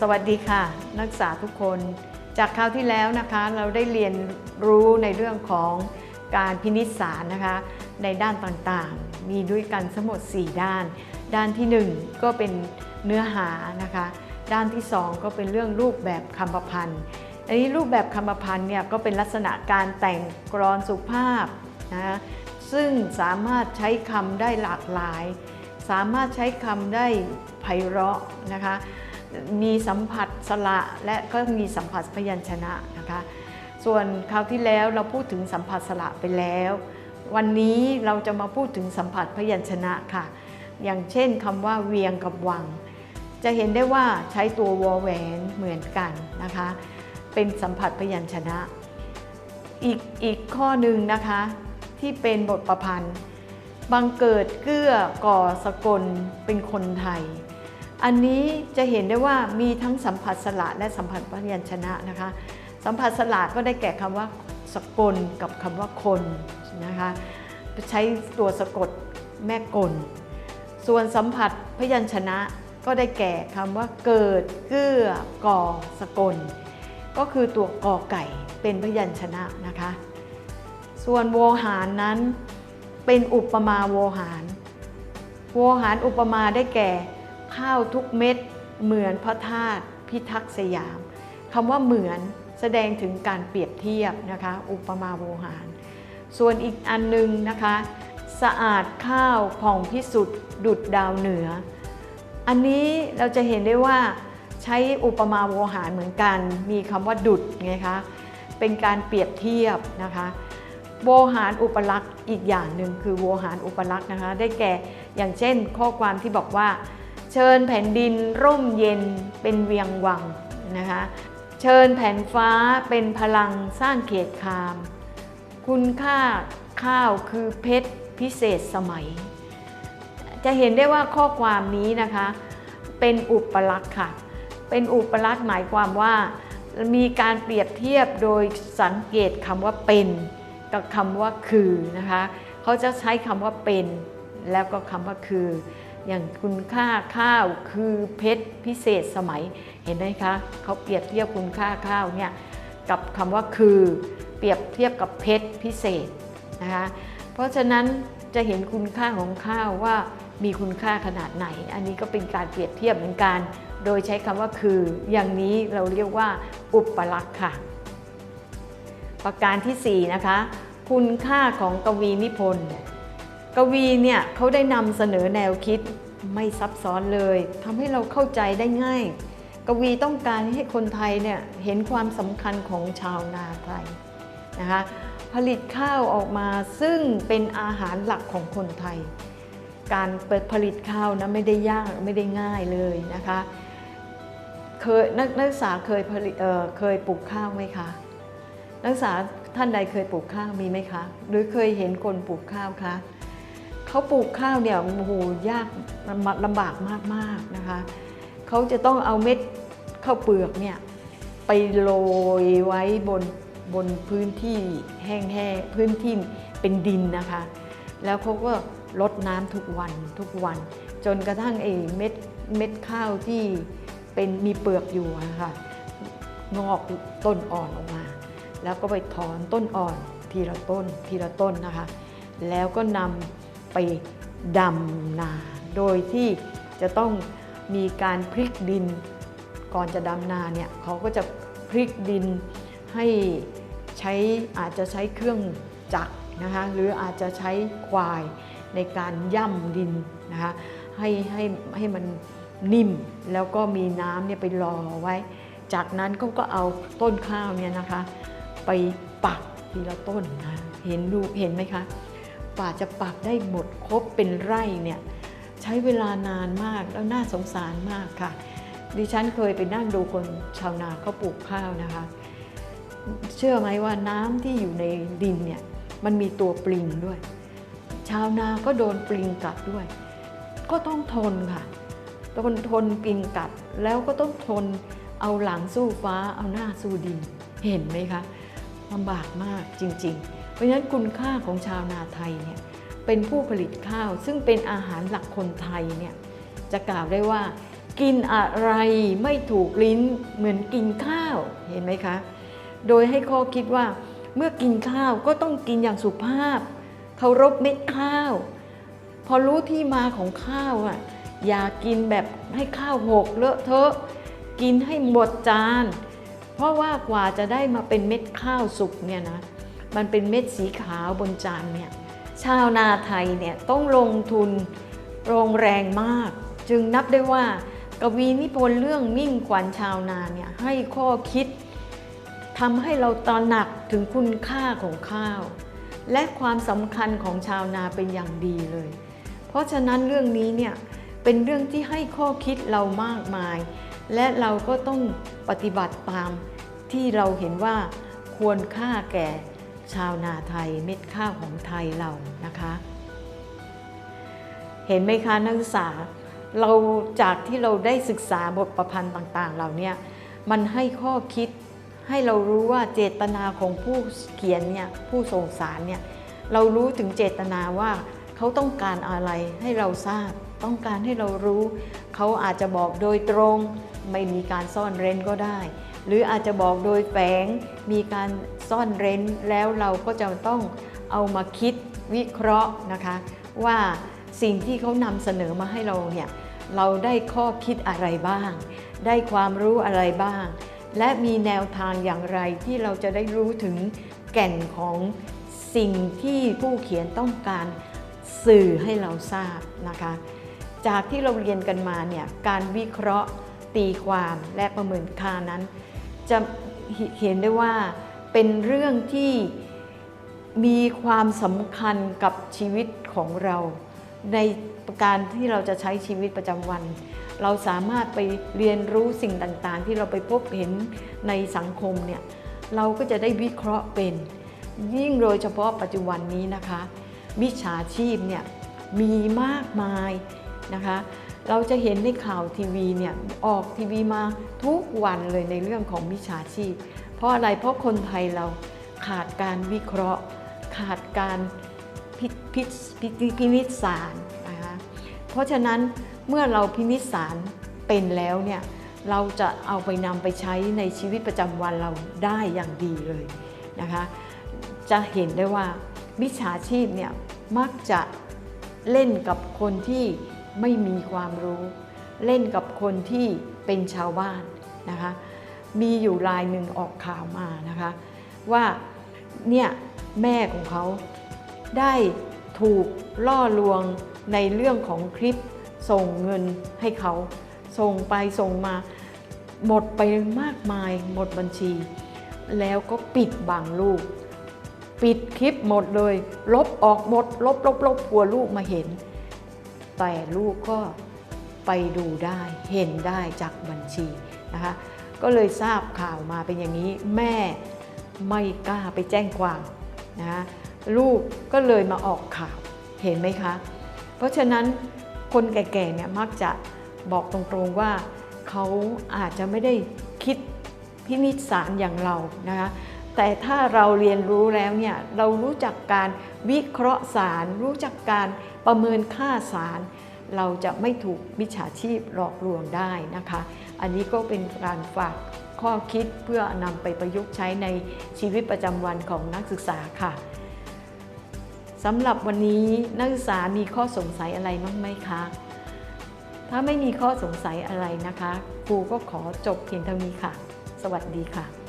สวัสดีค่ะ นักศึกษาทุกคน จากคราวที่แล้วนะคะเราได้เรียนรู้ในเรื่องของการพินิจสารนะคะในด้านต่างๆ มีด้วยกันทั้งหมด 4 ด้าน ด้านทีหนึ่1 ก็เป็นเนื้อหานะคะ ด้านที่ 2 ก็เป็นเรื่องรูปแบบคำประพันธ์ อันนี้รูปแบบคำประพันธ์เนี่ยก็เป็นลักษณะการแต่งกรอนสุภาพนะคะซึ่งสามารถใช้คำได้หลากหลาย สามารถใช้คำได้ไพเราะนะคะ มีสัมผัสสระและก็มีสัมผัสพยัญชนะนะคะ ส่วนคราวที่แล้วเราพูดถึงสัมผัสสระไปแล้ว วันนี้เราจะมาพูดถึงสัมผัสพยัญชนะค่ะ อย่างเช่นคำว่าเวียงกับวัง จะเห็นได้ว่าใช้ตัววอแหวนเหมือนกันนะคะ เป็นสัมผัสพยัญชนะ อีกอีกข้อหนึ่งนะคะที่เป็นบทประพันธ์บังเกิดเกื้อก่อสกลเป็นคนไทย อันนี้จะเห็นได้ว่ามีทั้งสัมผัสสระและสัมผัสพยัญชนะนะคะ สัมผัสสระก็ได้แก่คำว่าสกลกับคำว่าคนนะคะใช้ตัวสะกดแม่กล ส่วนสัมผัสพยัญชนะก็ได้แก่คำว่าเกิด เกื้อก่อสกล ก็คือตัวกอไก่เป็นพยัญชนะนะคะ ส่วนโวหารนั้นเป็นอุปมาโวหาร โวหารอุปมาได้แก่ ข้าวทุกเม็ดเหมือนพระธาตุพิทักษ์สยามคำว่าเหมือนแสดงถึงการเปรียบเทียบนะคะ อุปมาโวหาร ส่วนอีกอันหนึงนะคะ สะอาดข้าวผ่องพิสุทธิ์ดุดดาวเหนือ อันนี้เราจะเห็นได้ว่าใช้อุปมาโวหารเหมือนกัน มีคำว่าดุดไงคะเป็นการเปรียบเทียบนะคะโวหารอุปลักษณ์อีกอย่างหนึ่งคือโวหารอุปลักษณ์นะคะ ได้แก่อย่างเช่นข้อความที่บอกว่า เชิญแผ่นดินร่มเย็นเป็นเวียงวังนะคะเชิญแผ่นฟ้าเป็นพลังสร้างเขตคาม คุณค่าข้าวคือเพชรพิเศษสมัย จะเห็นได้ว่าข้อความนี้นะคะเป็นอุปลักษณ์ค่ะ เป็นอุปลักษณ์หมายความว่า มีการเปรียบเทียบโดยสังเกตคำว่าเป็นกับคำว่าคือนะคะ เขาจะใช้คำว่าเป็นแล้วก็คำว่าคือ อย่างคุณค่าข้าวคือเพชรพิเศษสมัยเห็นไหมคะเขาเปรียบเทียบคุณค่าข้าวเนี่ยกับคำว่าคือเปรียบเทียบกับเพชรพิเศษนะคะเพราะฉะนั้นจะเห็นคุณค่าของข้าวว่ามีคุณค่าขนาดไหน อันนี้ก็เป็นการเปรียบเทียบเหมือนกัน โดยใช้คำว่าคืออย่างนี้เราเรียกว่าอุปลักษณ์ค่ะ ประการที่ 4 นะคะ คุณค่าของกวีนิพนธ์ กวีเนี่ยเขาได้นำเสนอแนวคิดไม่ซับซ้อนเลยทำให้เราเข้าใจได้ง่าย กวีต้องการให้คนไทยเนี่ยเห็นความสำคัญของชาวนาไทยนะคะผลิตข้าวออกมาซึ่งเป็นอาหารหลักของคนไทย การเปิดผลิตข้าวนะไม่ได้ยากไม่ได้ง่ายเลยนะคะเคยนักนักศึกษาเคยผลิตเอ่อเคยปลูกข้าวไหมคะนักศึกษาท่านใดเคยปลูกข้าวมีไหมคะ หรือเคยเห็นคนปลูกข้าวคะ เขาปลูกข้าวเนี่ยโอ้โหยากลำบากมากๆนะคะเขาจะต้องเอาเม็ดข้าวเปลือกเนี่ยไปโรยไว้บนบนพื้นที่แห้งๆพื้นที่เป็นดินนะคะ แล้วเขาก็ลดน้ำทุกวันทุกวัน จนกระทั่งไอ้เม็ดเม็ดข้าวที่เป็นมีเปลือกอยู่ะค่ะงอกต้นอ่อนออกมา แล้วก็ไปถอนต้นอ่อนทีละต้นทีละต้นนะคะ แล้วก็นำ ไปดำนา โดยที่จะต้องมีการพลิกดิน ก่อนจะดำนาเนี่ยเขาก็จะพลิกดินให้ใช้อาจจะใช้เครื่องจักรนะคะหรืออาจจะใช้ควายในการย่ำดินนะคะให้ให้ให้มันนิ่มแล้วก็มีน้ำเนี่ยไปรอไว้ จากนั้นเขาก็เอาต้นข้าวเนี่ยนะคะ ไปปักทีละต้นนะเห็นดูเห็นไหมคะ กว่าจะปักได้หมดครบเป็นไร่เนี่ยใช้เวลานานมากแล้วน่าสงสารมากค่ะ ดิฉันเคยไปนั่งดูคนชาวนาเขาปลูกข้าวนะคะ เชื่อไหมว่าน้ำที่อยู่ในดินเนี่ยมันมีตัวปลิงด้วย ชาวนาก็โดนปลิงกัดด้วย ก็ต้องทนค่ะทนทนปลิงกัดแล้วก็ต้องทนเอาหลังสู้ฟ้าเอาหน้าสู้ดินเห็นไหมคะลำบากมากจริง ๆ เพราะฉะนั้นคุณค่าของชาวนาไทยเนี่ยเป็นผู้ผลิตข้าว ซึ่งเป็นอาหารหลักคนไทยเนี่ยจะกล่าวได้ว่า กินอะไรไม่ถูกลิ้นเหมือนกินข้าวเห็นไหมคะ โดยให้ข้อคิดว่าเมื่อกินข้าวก็ต้องกินอย่างสุภาพเคารพเม็ดข้าว พอรู้ที่มาของข้าวอะอย่ากินแบบให้ข้าวหกเลอะเทอะ กินให้หมดจาน เพราะว่ากว่าจะได้มาเป็นเม็ดข้าวสุกเนี่ยนะ มันเป็นเม็ดสีขาวบนจานเนี่ยชาวนาไทยเนี่ยต้องลงทุนโรงแรงมาก จึงนับได้ว่ากวีนิพนธ์เรื่องมิ่งขวัญชาวนาเนี่ยให้ข้อคิดทำให้เราตระหนักถึงคุณค่าของข้าว และความสำคัญของชาวนาเป็นอย่างดีเลย เพราะฉะนั้นเรื่องนี้เนี่ยเป็นเรื่องที่ให้ข้อคิดเรามากมาย และเราก็ต้องปฏิบัติตามที่เราเห็นว่าควรค่าแก่ ชาวนาไทยเม็ดข้าวของไทยเรานะคะ เห็นไหมคะนักศึกษาเราจากที่เราได้ศึกษาบทประพันธ์ต่าง ๆ เหล่าเนี้มันให้ข้อคิดให้เรารู้ว่าเจตนาของผู้เขียนเนี่ยผู้ส่งสารเนี่ยเรารู้ถึงเจตนาว่าเขาต้องการอะไรให้เราทราบ ต้องการให้เรารู้ เขาอาจจะบอกโดยตรง ไม่มีการซ่อนเร้นก็ได้ หรืออาจจะบอกโดยแฝงมีการซ่อนเร้นแล้วเราก็จะต้องเอามาคิดวิเคราะห์นะคะ ว่าสิ่งที่เขานำเสนอมาให้เราเนี่ยเราได้ข้อคิดอะไรบ้าง ได้ความรู้อะไรบ้าง และมีแนวทางอย่างไรที่เราจะได้รู้ถึงแก่นของสิ่งที่ผู้เขียนต้องการสื่อให้เราทราบนะคะ จากที่เราเรียนกันมาเนี่ยการวิเคราะห์ ตีความและประเมินค่านั้น จะเห็นได้ว่าเป็นเรื่องที่มีความสำคัญกับชีวิตของเรา ในการที่เราจะใช้ชีวิตประจำวัน เราสามารถไปเรียนรู้สิ่งต่างๆ ที่เราไปพบเห็นในสังคมเนี่ยเราก็จะได้วิเคราะห์เป็น ยิ่งโดยเฉพาะปัจจุบันนี้นะคะมิจฉาชีพเนี่ยมีมากมายนะคะ เราจะเห็นในข่าวทีวีเนี่ยออกทีวีมาทุกวันเลยในเรื่องของมิจฉาชีพ เพราะอะไรเพราะคนไทยเราขาดการวิเคราะห์ ขาดการพิพิพิพิพินิจสารนะคะเพราะฉะนั้นเมื่อเราพินิจสารเป็นแล้วเนี่ยเราจะเอาไปนำไปใช้ในชีวิตประจำวันเราได้อย่างดีเลยนะคะจะเห็นได้ว่ามิจฉาชีพเนี่ยมักจะเล่นกับคนที่ ไม่มีความรู้ เล่นกับคนที่เป็นชาวบ้านนะคะมีอยู่รายหนึ่งออกข่าวมานะคะว่าเนี่ยแม่ของเขาได้ถูกล่อลวงในเรื่องของคลิปส่งเงินให้เขา ส่งไปส่งมาหมดไปมากมายหมดบัญชี แล้วก็ปิดบังลูก ปิดคลิปหมดเลย ลบออกหมด ลบลบลบกลัวลูกมาเห็น แต่ลูกก็ไปดูได้เห็นได้จากบัญชีนะคะก็เลยทราบข่าวมาเป็นอย่างนี้แม่ไม่กล้าไปแจ้งความนะลูกก็เลยมาออกข่าวเห็นไหมคะ เพราะฉะนั้นคนแก่ๆเนี่ยมักจะบอกตรงๆว่าเขาอาจจะไม่ได้คิดพินิจสารอย่างเรานะคะ แต่ถ้าเราเรียนรู้แล้วเนี่ยเรารู้จักการวิเคราะห์สาร รู้จักการประเมินค่าสาร เราจะไม่ถูกมิจฉาชีพหลอกลวงได้นะคะ อันนี้ก็เป็นการฝากข้อคิดเพื่อนำไปประยุกต์ใช้ในชีวิตประจำวันของนักศึกษาค่ะสำหรับวันนี้นักศึกษามีข้อสงสัยอะไรบ้างไหมคะ ถ้าไม่มีข้อสงสัยอะไรนะคะครูก็ขอจบเพียงเท่านี้ค่ะ สวัสดีค่ะ